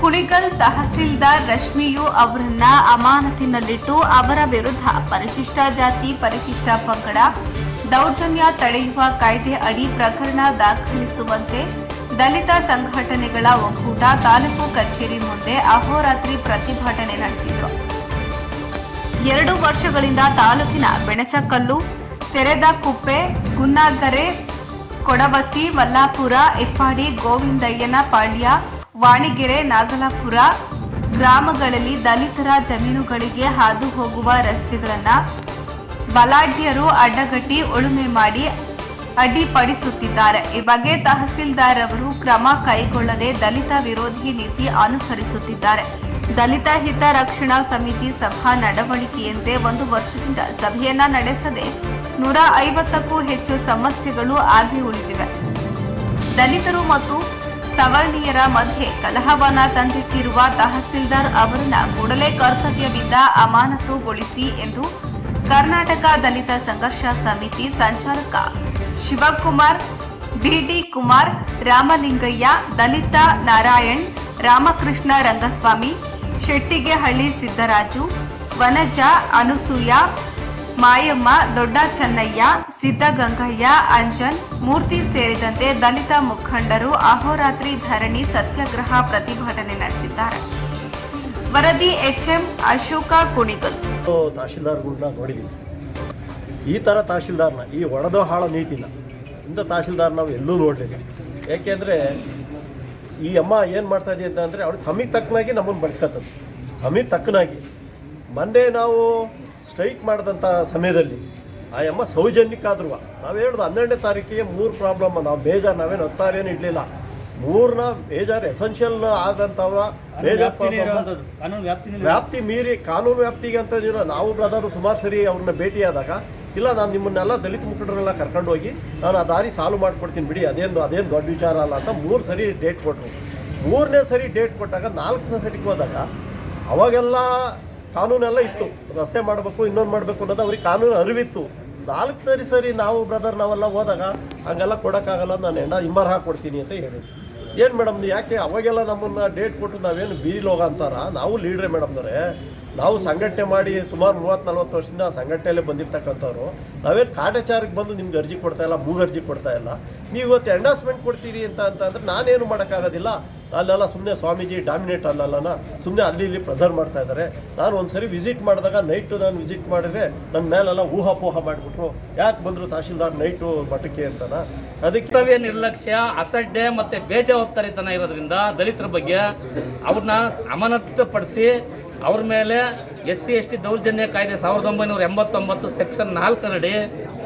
ಕುಣಿಗಲ್ ತಹಸೀಲ್ದಾರ್ ರಶ್ಮಿಯು ಅವರನ್ನ ಅಮಾನತಿನಲ್ಲಿಟ್ಟು ಅವರ ವಿರುದ್ಧ ಪರಿಶಿಷ್ಟ ಜಾತಿ, ಪರಿಶಿಷ್ಟ ಪಂಗಡ, ದೌರ್ಜನ್ಯ ತಡೆಯುವ ಕಾಯ್ದೆ ಅಡಿ ಪ್ರಕರಣ ದಾಖಲಿಸುವಂತೆ ದಲಿತ ಸಂಘಟನೆಗಳ ಒಕ್ಕೂಟ ತಾಲೂಕು ಕಚೇರಿ ಮುಂದೆ ಅಹೋರಾತ್ರಿ ಪ್ರತಿಭಟನೆ ನಡೆಸಿದರು. ಎರಡು ವರ್ಷಗಳಿಂದ ತಾಲೂಕಿನ ಬೆಣಚಕಲ್ಲು ತೆರೆದ ಕುಪ್ಪೆ ಗುನ್ನಾಗರೆ, ಕೊಡವತ್ತಿ ವಲ್ಲಾಪುರ ಎಪ್ಪಾಡಿ, ಗೋವಿಂದಯ್ಯನ ಪಾಳ್ಯ ವಾಣಿಗೆರೆ, ನಾಗಲಾಪುರ ಗ್ರಾಮಗಳಲ್ಲಿ ದಲಿತರ ಜಮೀನುಗಳಿಗೆ ಹಾದು ಹೋಗುವ ರಸ್ತೆಗಳನ್ನು ಬಲಾಢ್ಯರು ಅಡ್ಡಗಟ್ಟಿ ಉಳುಮೆ ಮಾಡಿ ಅಡ್ಡಿಪಡಿಸುತ್ತಿದ್ದಾರೆ. ಈ ಬಗ್ಗೆ ತಹಸೀಲ್ದಾರ್ ಅವರು ಕ್ರಮ ಕೈಗೊಳ್ಳದೆ ದಲಿತ ವಿರೋಧಿ ನೀತಿ ಅನುಸರಿಸುತ್ತಿದ್ದಾರೆ. ದಲಿತ ಹಿತ ರಕ್ಷಣಾ ಸಮಿತಿ ಸಭಾ ನಡವಳಿಕೆಯಂತೆ ಒಂದು ವರ್ಷದಿಂದ ಸಭೆಯನ್ನ ನಡೆಸದೆ ನೂರ ಐವತ್ತಕ್ಕೂ ಹೆಚ್ಚು ಸಮಸ್ಯೆಗಳು ಆಗಿ ಉಳಿದಿವೆ. ದಲಿತರು ಮತ್ತು ಸವರ್ಣೀಯರ ಮಧ್ಯೆ ಕಲಹವನ್ನ ತಂದಿಟ್ಟಿರುವ ತಹಸೀಲ್ದಾರ್ ಅವರನ್ನ ಕೂಡಲೇ ಕರ್ತವ್ಯದಿಂದ ಅಮಾನತುಗೊಳಿಸಿ ಎಂದು ಕರ್ನಾಟಕ ದಲಿತ ಸಂಘರ್ಷ ಸಮಿತಿ ಸಂಚಾಲಕ ಶಿವಕುಮಾರ್ ಬಿಡಿ ಕುಮಾರ್, ರಾಮಲಿಂಗಯ್ಯ, ದಲಿತ ನಾರಾಯಣ್, ರಾಮಕೃಷ್ಣ ರಂಗಸ್ವಾಮಿ, ಶೆಟ್ಟಿಗೆಹಳ್ಳಿ ಸಿದ್ದರಾಜು, ವನಜ ಅನುಸೂಯ ಮಾಯಮ್ಮ, ದೊಡ್ಡ ಚೆನ್ನಯ್ಯ ಸಿದ್ದಗಂಗಯ್ಯ ಅಂಜನ್ ಮೂರ್ತಿ ಸೇರಿದಂತೆ ದಲಿತ ಮುಖಂಡರು ಅಹೋರಾತ್ರಿ ಧರಣಿ ಸತ್ಯಾಗ್ರಹ ಪ್ರತಿಭಟನೆ ನಡೆಸಿದ್ದಾರೆ. ವರದಿ ಎಚ್ಎಂ ಅಶೋಕ ಕುಣಿಗಲ್. ತಹಶೀಲ್ದಾರ್ಗಳನ್ನ ನೋಡಿದ್ದೀವಿ ಈ ಥರ ತಹಶೀಲ್ದಾರ್ನ, ಈ ಒಡೆದೋ ಹಾಳ ನೀತಿನ, ಇಂಥ ತಹಶೀಲ್ದಾರ್ ನಾವು ಎಲ್ಲೂ ನೋಡಲಿಲ್ಲ. ಯಾಕೆಂದರೆ ಈ ಅಮ್ಮ ಏನು ಮಾಡ್ತಾ ಅಂತ ಅಂದರೆ ಅವ್ರಿಗೆ ಸಮಯಕ್ಕೆ ತಕ್ಕನಾಗಿ ನಮ್ಮನ್ನು ಬಳಸ್ಕೊತದ್ದು. ಸಮೀ ತಕ್ಕನಾಗಿ ಮೊನ್ನೆ ನಾವು ಸ್ಟ್ರೈಕ್ ಮಾಡಿದಂಥ ಸಮಯದಲ್ಲಿ ಆ ಅಮ್ಮ ಸೌಜನ್ಯಕ್ಕಾದ್ರೂ ನಾವು ಹೇಳೋದು ಹನ್ನೆರಡನೇ ತಾರೀಕಿಗೆ ಮೂರು ಪ್ರಾಬ್ಲಮ್ ನಾವು ಬೇಜಾರು ನಾವೇನು ಹತ್ತಾರೇನು ಇಡಲಿಲ್ಲ. ಮೂರನ್ನ ಬೇಜಾರು ಎಸೆನ್ಷಿಯಲ್ ಆದಂಥವ್ರ ಬೇಜಾರು ವ್ಯಾಪ್ತಿ ಮೀರಿ ಕಾನೂನು ವ್ಯಾಪ್ತಿಗೆ ಅಂತ ನಾವು ಬ್ರದರು ಸುಮಾರು ಸರಿ ಅವ್ರನ್ನ ಭೇಟಿಯಾದಾಗ ಇಲ್ಲ ನಾನು ನಿಮ್ಮನ್ನೆಲ್ಲ ದಲಿತ ಮುಖಂಡರೆಲ್ಲ ಕರ್ಕೊಂಡು ಹೋಗಿ ನಾನು ಆ ದಾರಿ ಸಾಲ್ವ್ ಮಾಡ್ಕೊಡ್ತೀನಿ ಬಿಡಿ. ಅದೇನು ಅದೇನು ದೊಡ್ಡ ವಿಚಾರ ಅಲ್ಲ ಅಂತ ಮೂರು ಸರಿ ಡೇಟ್ ಕೊಟ್ಟರು ಮೂರನೇ ಸರಿ ಡೇಟ್ ಕೊಟ್ಟಾಗ ನಾಲ್ಕನೇ ಸರಿಗೆ ಹೋದಾಗ ಅವಾಗೆಲ್ಲ ಕಾನೂನೆಲ್ಲ ಇತ್ತು. ರಸ್ತೆ ಮಾಡಬೇಕು, ಇನ್ನೊಂದು ಮಾಡಬೇಕು ಅನ್ನೋದು ಅವ್ರಿಗೆ ಕಾನೂನು ಅರಿವಿತ್ತು. ನಾಲ್ಕು ಸರಿ ಸರಿ ನಾವು ಬ್ರದರ್ ನಾವೆಲ್ಲ ಹೋದಾಗ ಹಂಗೆಲ್ಲ ಕೊಡೋಕ್ಕಾಗಲ್ಲ ನಾನು ಎಂಡ ಇಂಬರ್ ಹಾಕ್ಕೊಡ್ತೀನಿ ಅಂತ ಹೇಳಿದ್ರು. ಏನು ಮೇಡಮ್ ಯಾಕೆ ಅವಾಗೆಲ್ಲ ನಮ್ಮನ್ನ ಡೇಟ್ ಕೊಟ್ಟು ನಾವೇನು ಬೀದಿಲ್ ಹೋಗ ಅಂತಾರ? ನಾವು ಲೀಡ್ರೆ ಮೇಡಮ್ನವರೇ ನಾವು ಸಂಘಟನೆ ಮಾಡಿ ಸುಮಾರು ಮೂವತ್ತು ನಲ್ವತ್ತು ವರ್ಷದಿಂದ ಸಂಘಟನೆಯಲ್ಲೇ ಬಂದಿರ್ತಕ್ಕಂಥವ್ರು. ನಾವೇನು ಕಾಟಾಚಾರಕ್ಕೆ ಬಂದು ನಿಮ್ಗೆ ಅರ್ಜಿ ಕೊಡ್ತಾ ಇಲ್ಲ ಮೂಗರ್ಜಿ ಕೊಡ್ತಾ ಇಲ್ಲ. ನೀವು ಇವತ್ತು ಎಂಡಾಸ್ಮೆಂಟ್ ಕೊಡ್ತೀರಿ ಅಂತ ಅಂತಂದ್ರೆ ನಾನೇನು ಮಾಡೋಕ್ಕಾಗೋದಿಲ್ಲ. ಅಲ್ಲೆಲ್ಲ ಸುಮ್ಮನೆ ಸ್ವಾಮೀಜಿ ಡಾಮಿನೇಟ್ ಅಲ್ಲಲ್ಲನ ಸುಮ್ಮನೆ ಅಲ್ಲಿ ಇಲ್ಲಿ ಪ್ರೆಸರ್ ಮಾಡ್ತಾ ಇದ್ದಾರೆ ನಾನು ಒಂದ್ಸರಿ ವಿಸಿಟ್ ಮಾಡಿದಾಗ ನೈಟು ನಾನು ವಿಸಿಟ್ ಮಾಡಿದ್ರೆ ನನ್ನ ಮೇಲೆಲ್ಲ ಊಹಾಪೋಹ ಮಾಡಿಬಿಟ್ರು. ಯಾಕೆ ಬಂದರು ತಹಶೀಲ್ದಾರ್ ನೈಟು ಮಠಕ್ಕೆ ಅಂತನ? ಅದಕ್ಕೆ ನಿರ್ಲಕ್ಷ್ಯ, ಅಸಡ್ಡೆ ಮತ್ತೆ ಬೇಜವಾಬ್ದಾರಿತನ ಇರೋದ್ರಿಂದ ದಲಿತರ ಬಗ್ಗೆ ಅವ್ರನ್ನ ಅಮಾನತು ಪಡಿಸಿ ಅವ್ರ ಮೇಲೆ ಎಸ್ ಸಿ ಎಸ್ ಟಿ ದೌರ್ಜನ್ಯ ಕಾಯ್ದೆ ಸಾವಿರದ ಒಂಬೈನೂರ ಎಂಬತ್ತೊಂಬತ್ತು ಸೆಕ್ಷನ್ ನಾಲ್ಕರಡಿ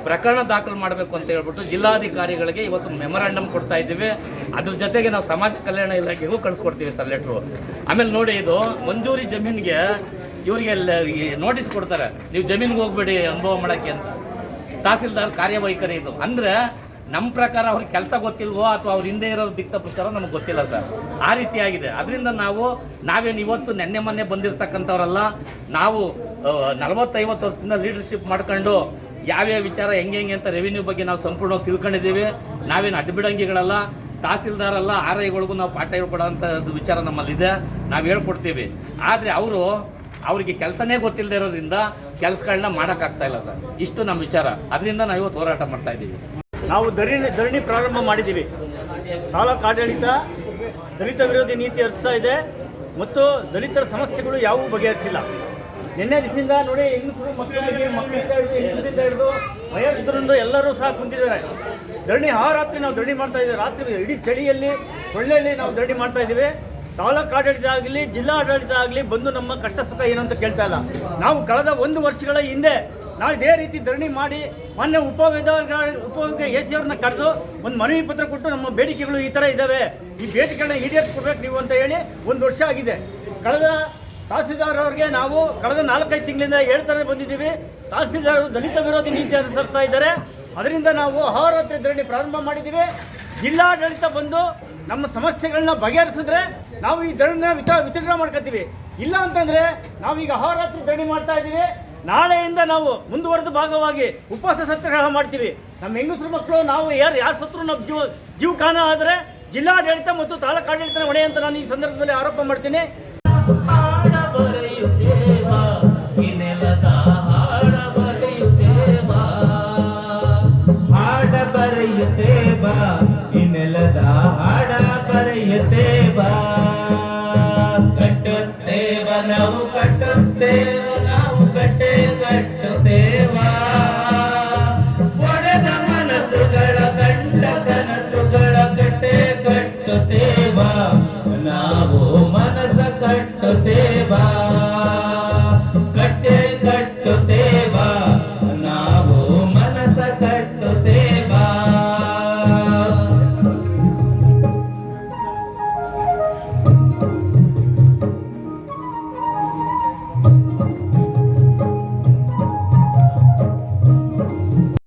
ಪ್ರಕರಣ ದಾಖಲು ಮಾಡಬೇಕು ಅಂತ ಹೇಳ್ಬಿಟ್ಟು ಜಿಲ್ಲಾಧಿಕಾರಿಗಳಿಗೆ ಇವತ್ತು ಮೆಮೊರಾಂಡಮ್ ಕೊಡ್ತಾ ಇದ್ದೀವಿ. ಅದ್ರ ಜೊತೆಗೆ ನಾವು ಸಮಾಜ ಕಲ್ಯಾಣ ಇಲಾಖೆಗೂ ಕಳಿಸ್ಕೊಡ್ತೀವಿ ಸರ್ ಲೆಟ್ರು ಆಮೇಲೆ ನೋಡಿ ಇದು ಮಂಜೂರಿ ಜಮೀನಿಗೆ ಇವರಿಗೆ ನೋಟಿಸ್ ಕೊಡ್ತಾರೆ. ನೀವು ಜಮೀನಿಗೆ ಹೋಗ್ಬೇಡಿ, ಅನುಭವ ಮಾಡೋಕ್ಕೆ ಅಂತ. ತಹಸೀಲ್ದಾರ್ ಕಾರ್ಯವೈಖರಿ ಇದು. ಅಂದ್ರೆ ನಮ್ಮ ಪ್ರಕಾರ ಅವ್ರಿಗೆ ಕೆಲಸ ಗೊತ್ತಿಲ್ವೋ ಅಥವಾ ಅವ್ರ ಹಿಂದೆ ಇರೋ ದಿಕ್ತ ಪ್ರಕಾರ ನಮಗೆ ಗೊತ್ತಿಲ್ಲ ಸರ್. ಆ ರೀತಿ ಆಗಿದೆ. ಅದರಿಂದ ನಾವು, ನಾವೇನು ಇವತ್ತು ನೆನ್ನೆ ಮೊನ್ನೆ ಬಂದಿರತಕ್ಕಂಥವ್ರಲ್ಲ, ನಾವು ನಲವತ್ತೈವತ್ತು ವರ್ಷದಿಂದ ಲೀಡರ್ಶಿಪ್ ಮಾಡ್ಕೊಂಡು ಯಾವ್ಯಾವ ವಿಚಾರ, ಹೆಂಗೆ ಹೆಂಗೆ ಅಂತ ರೆವಿನ್ಯೂ ಬಗ್ಗೆ ನಾವು ಸಂಪೂರ್ಣವಾಗಿ ತಿಳ್ಕೊಂಡಿದ್ದೀವಿ. ನಾವೇನು ಅಡ್ಬಿಡಂಗಿಗಳಲ್ಲ ತಹಸೀಲ್ದಾರ್ ಅಲ್ಲ ಆರ್ ಐಗಳಿಗೂ ನಾವು ಪಾಠ ಹೇಳ್ಕೊಡೋಂಥ ವಿಚಾರ ನಮ್ಮಲ್ಲಿದೆ. ನಾವು ಹೇಳ್ಕೊಡ್ತೀವಿ. ಆದರೆ ಅವರು ಅವರಿಗೆ ಕೆಲಸನೇ ಗೊತ್ತಿಲ್ಲದೆ ಇರೋದ್ರಿಂದ ಕೆಲಸಗಳನ್ನ ಮಾಡೋಕ್ಕಾಗ್ತಾ ಇಲ್ಲ ಸರ್. ಇಷ್ಟು ನಮ್ಮ ವಿಚಾರ. ಅದರಿಂದ ನಾವು ಇವತ್ತು ಹೋರಾಟ ಮಾಡ್ತಾ ಇದ್ದೀವಿ. ನಾವು ಧರಣಿ ಧರಣಿ ಪ್ರಾರಂಭ ಮಾಡಿದ್ದೀವಿ. ತಾಲೂಕು ಆಡಳಿತ ದಲಿತ ವಿರೋಧಿ ನೀತಿ ಹರಿಸ್ತಾ ಇದೆ ಮತ್ತು ದಲಿತರ ಸಮಸ್ಯೆಗಳು ಯಾವುವು ಬಗೆಹರಿಸಿಲ್ಲ. ನಿನ್ನೆ ದಿವಸದಿಂದ ನೋಡಿ ಹೆಂಗಸರು ಮಕ್ಕಳಿಗೆ ಮಕ್ಕಳಿಂದ ಹಿಡಿದು ಹಿಡಿದು ಎಲ್ಲರೂ ಸಹ ಕುಂತಿದ್ದಾರೆ. ಧರಣಿ ಆ ರಾತ್ರಿ ನಾವು ಧರಣಿ ಮಾಡ್ತಾ ಇದ್ದೀವಿ. ರಾತ್ರಿ ಇಡೀ ಚಳಿಯಲ್ಲಿ, ಸೊಳ್ಳೆಯಲ್ಲಿ ನಾವು ಧರಣಿ ಮಾಡ್ತಾ ಇದ್ದೀವಿ. ತಾಲೂಕು ಆಡಳಿತ ಆಗಲಿ, ಜಿಲ್ಲಾ ಆಡಳಿತ ಆಗಲಿ ಬಂದು ನಮ್ಮ ಕಷ್ಟ ಸುಖ ಏನು ಅಂತ ಕೇಳ್ತಾ ಇಲ್ಲ. ನಾವು ಕಳೆದ ಒಂದು ವರ್ಷಗಳ ಹಿಂದೆ ನಾವು ಇದೇ ರೀತಿ ಧರಣಿ ಮಾಡಿ, ಮೊನ್ನೆ ಉಪವಿಧಾನ ಉಪವಿಧ ಎ ಸಿ ಅವ್ರನ್ನ ಕರೆದು ಒಂದು ಮನವಿ ಪತ್ರ ಕೊಟ್ಟು ನಮ್ಮ ಬೇಡಿಕೆಗಳು ಈ ಥರ ಇದ್ದಾವೆ. ಈ ಬೇಡಿಕೆಗಳನ್ನ ಈಡೇರಿಸ್ಕೊಡ್ಬೇಕು ನೀವು ಅಂತ ಹೇಳಿ ಒಂದು ವರ್ಷ ಆಗಿದೆ. ಕಳೆದ ತಹಸೀಲ್ದಾರ್ ಅವ್ರಿಗೆ ನಾವು ಕಳೆದ ನಾಲ್ಕೈದು ತಿಂಗಳಿಂದ ಹೇಳ್ತಾನೆ ಬಂದಿದ್ದೀವಿ. ತಹಸೀಲ್ದಾರ್ ದಲಿತ ವಿರೋಧಿ ನೀತಿ ಅನುಸರಿಸ್ತಾ ಇದ್ದಾರೆ. ಅದರಿಂದ ನಾವು ಅಹೋರಾತ್ರಿ ಧರಣಿ ಪ್ರಾರಂಭ ಮಾಡಿದ್ದೀವಿ. ಜಿಲ್ಲಾಡಳಿತ ಬಂದು ನಮ್ಮ ಸಮಸ್ಯೆಗಳನ್ನ ಬಗೆಹರಿಸಿದ್ರೆ ನಾವು ಈ ಧರಣಿನ ವಿತ ವಿತರಣೆ ಮಾಡ್ಕೋತೀವಿ. ಇಲ್ಲ ಅಂತಂದ್ರೆ ನಾವೀಗ ಅಹೋರಾತ್ರಿ ಧರಣಿ ಮಾಡ್ತಾ ಇದ್ದೀವಿ. ನಾಳೆಯಿಂದ ನಾವು ಮುಂದುವರೆದ ಭಾಗವಾಗಿ ಉಪವಾಸ ಸತ್ಯಾಗ್ರಹ ಮಾಡ್ತೀವಿ. ನಮ್ಮ ಹೆಂಗಸರು ಮಕ್ಕಳು, ನಾವು ಯಾರು ಯಾರು ಸತ್ರು ನಮ್ಮ ಜೀವ ಜೀವಕಾನ ಆದರೆ ಜಿಲ್ಲಾಡಳಿತ ಮತ್ತು ತಾಲೂಕಾಡಳಿತನ ಹೊಣೆ ಅಂತ ನಾನು ಈ ಸಂದರ್ಭದಲ್ಲಿ ಆರೋಪ ಮಾಡ್ತೀನಿ. ಬರೆಯುತ್ತೇ ಬಾ, ಈ ನೆಲದ ಹಾಡ ಬರೆಯುತ್ತೇ ಬಾ. ಕಟ್ಟುತ್ತೇವ ನಾವು ಕಟ್ಟುತ್ತೇವ ನಾವು ಕಟ್ಟೆ ಕಟ್ಟುತ್ತೇವ ಒಡೆದ ಮನಸ್ಸುಗಳ, ಕಂಡ ಕನಸುಗಳ ಕಟ್ಟೆ ಕಟ್ಟುತ್ತೇವ ನಾವು ಮನಸ್ಸ ಕಟ್ಟುತ್ತೇವ